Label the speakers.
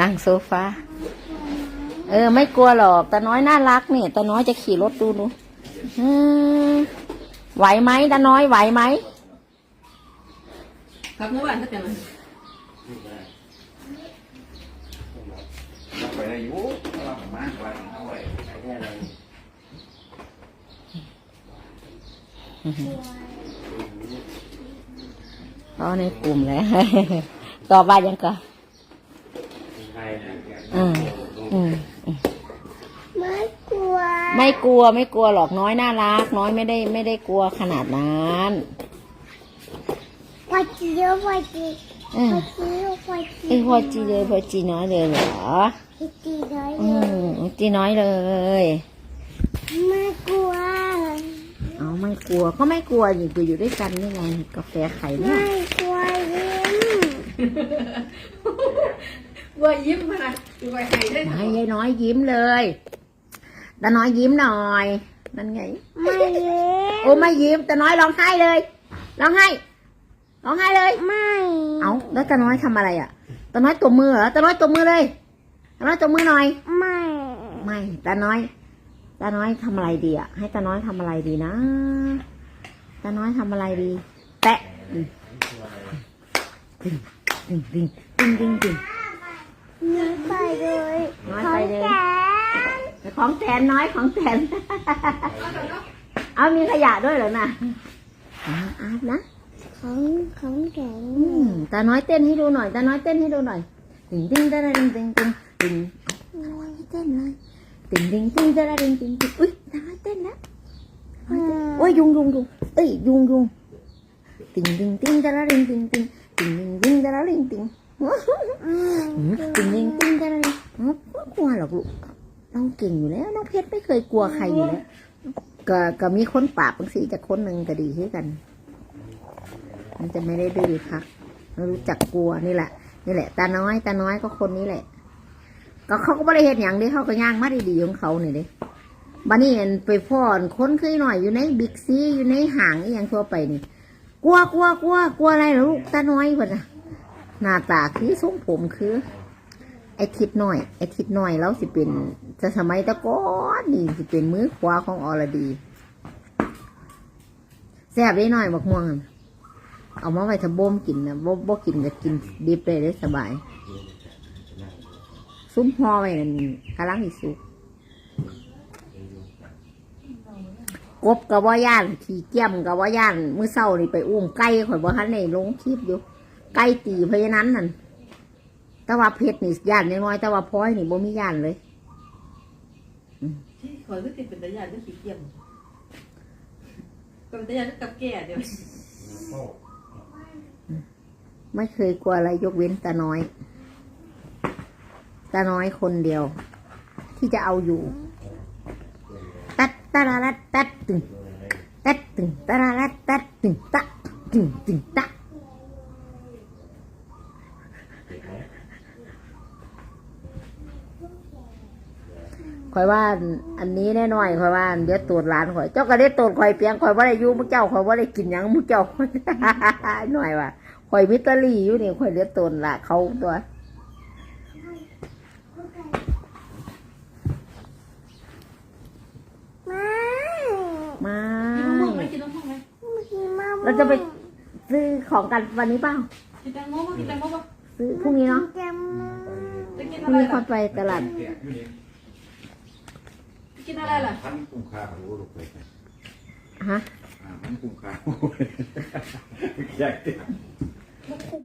Speaker 1: นั่งโซฟา เออ ไม่กลัวหรอกตาน้อยน่ารักนี่ตาน้อยจะขี่รถดูหนูอืมไหวไหมตาน้อยไหวไหม
Speaker 2: ครับเมื่อวานถ้าเป็นมัน
Speaker 3: ไปได้อยู่เรามากกว่าเอาไว้ไปแค่ไหน
Speaker 1: เอาในกลุ่มแล้วต่อไปยังก็
Speaker 3: ใช่นะ
Speaker 1: อืมอืม
Speaker 4: ไม่กลัว
Speaker 1: ไม่กลัวไม่กลัวหรอกน้อยน่ารัก น้อยไม่ได้ไม่ได้กลัวขนาดนั้น
Speaker 4: พอจีเยอะพอจี
Speaker 1: อื
Speaker 4: พ
Speaker 1: ม
Speaker 4: อจีเยอะพอจี
Speaker 1: ไอ้พอจีเลยพอจีน้อยเลยเหรอ
Speaker 4: พอจีน้อย
Speaker 1: อื
Speaker 4: เลย
Speaker 1: มจีน้อยเลย
Speaker 4: ไม่กลัว
Speaker 1: เอาไม่กลัวก็ไม่กลัวอยู่อยู่ด้วยกันนี่ไงกาแฟไข่เนี่ย
Speaker 4: ไม่กลัวยิ้ม
Speaker 2: ว่ายิ้มมาดูไปไห้ได้
Speaker 1: ให้ยายน้อยยิ้มเลยตาน้อยยิ้มหน่อยนั่นไง
Speaker 4: ไม่ยิ้ม
Speaker 1: โอ้ไม่ยิ้มตาน้อยร้องไห้เลยร้องไห้ร้องไห้เลย
Speaker 4: ไม่
Speaker 1: เอาแล้วตาน้อยทำอะไรอะตาน้อยตบมือเหรอตาน้อยตบมือเลยตาน้อยตบมือหน่อย
Speaker 4: ไม่
Speaker 1: ไม่ตาน้อยตาน้อยทำอะไรดีอะ ให้ตาน้อยทำอะไรดีนะตาน้อยทำอะไรดีแตะดึงดึงดึงดึ งดึงดึงดึง
Speaker 4: ยิ้มไปเลย
Speaker 1: น้อยไปเลย
Speaker 4: ของแก
Speaker 1: ของแทนน้อยของแทนเอามีขยะด้วยเหรอน่ะอาอาบนะ
Speaker 4: ของของแก
Speaker 1: อืมตาน้อยเต้นให้ดูหน่อยตาน้อยเต้นให้ดูหน่อยดึงดึงตาดึงดึงดึงดึงตาน้อยเต้นเลยดึงดึงดึงตาดึงดึงดึงอุ้ยตาน้อยเต้นแล้วโอ้ยยุงยุงยุงเอ้ยยุงยุงติงติงติงตะละริงติงติงติงติงติงตะละริงติง ติงติงติงตะละริงอ๋อกลัวหรอกลูกน้องเก่งอยู่แล้ว น้องเพชรไม่เคยกลัวใครอยู่แล้วก็ก็มีคนปราบบางสีจากคนหนึ่งก็ดีคือกัน มันจะไม่ได้ดื้อค่ะรู้จักกลัวนี่แหละนี่แหละตาน้อยตาน้อยก็คนนี้แหละ ก็เขาก็ไม่ได้เห็นอย่างเดีเขาก็ย่างมาดีๆของเขาเนี่ยเด้บันนี้เห็นไปพ่อนคนเคยหน่อยอยู่ในบิ๊กซีอยู่ในห้างอย่างทั่วไปนี่ กลัวกลัวกลัวกลัวอะไรหรอลูกตาน้อยบ่นน่ะ หน้าตาคือทรงผมคือ ไอทิดน้อย ไอทิดน้อยแล้วสิเป็นจะสมัยตะก้อนนี่สิเป็นมือขวาของอรดีแซ่บได้หน่อยบักม่วง เอามาไว้ทะบ่มกินนะบ่บ่กินก็กินดิบเลยได้สบาย ซุ้มห่อไว้นั่นกำลังอีสุกกบกับว่าย่านขี่เกี้ยมกับว่าย่าน มือเช้านี่ไปอุ้มไก่ข่อยบ่ทันได้ลงคลิปอยู่ ไก่ตีเพราะฉะนั้นนั่นแต่ว่าเพชรนี่ย่านน้อยๆแต่ว่าพลอยนี่บ่มีย่านเลย
Speaker 2: ขอก็ติดเป็นตะยานก็ขี้เกียจเป็นตะยานกับแก่เดี๋ยว
Speaker 1: ไม่เคยกลัวอะไรยกเว้นตาน้อยตาน้อยคนเดียว ที่จะเอาอยู่ตัดตาลาลัดตัดตึงตัดตึงตาลาลัดตัดตึงตะตึงตึงตะ คอยว่าอันนี้แน่นอนคอยว่าเดี๋ยวตรวจร้านข่อย เจ้าก็ได้ตรวจข่อยเพียงข่อยว่าได้อยู่มุกเจ้าข่อยว่าได้กินหยังมุกเจ้าหน่อยว่าข่อยมิตรลีอยู่นี่ข่อยเลี้ยงตนละเขาตัว
Speaker 4: ไม่
Speaker 1: มา
Speaker 2: กินน้ำม่วงไหมกินน้ำม่วงไหม
Speaker 4: ไม่กินมาก
Speaker 1: เราจะไปซื้อของกันวันนี้เปล่า
Speaker 2: กินแตงโมป่ะกินแตงโมป่ะ
Speaker 1: ซื้อพรุ่งนี้เนาะ
Speaker 4: แกม
Speaker 2: จะกิน
Speaker 1: พ
Speaker 2: อะ
Speaker 1: รุ่ง
Speaker 2: ไร
Speaker 1: นี้
Speaker 2: ล่ะ
Speaker 1: เขาไปตลาด
Speaker 3: แกะอยู่นี่
Speaker 2: กินอะไรล่ะ
Speaker 3: พันคุ้มค่ารู้ลูกเลย
Speaker 1: ฮะ
Speaker 3: อ่าพันคุ้มค่าแยก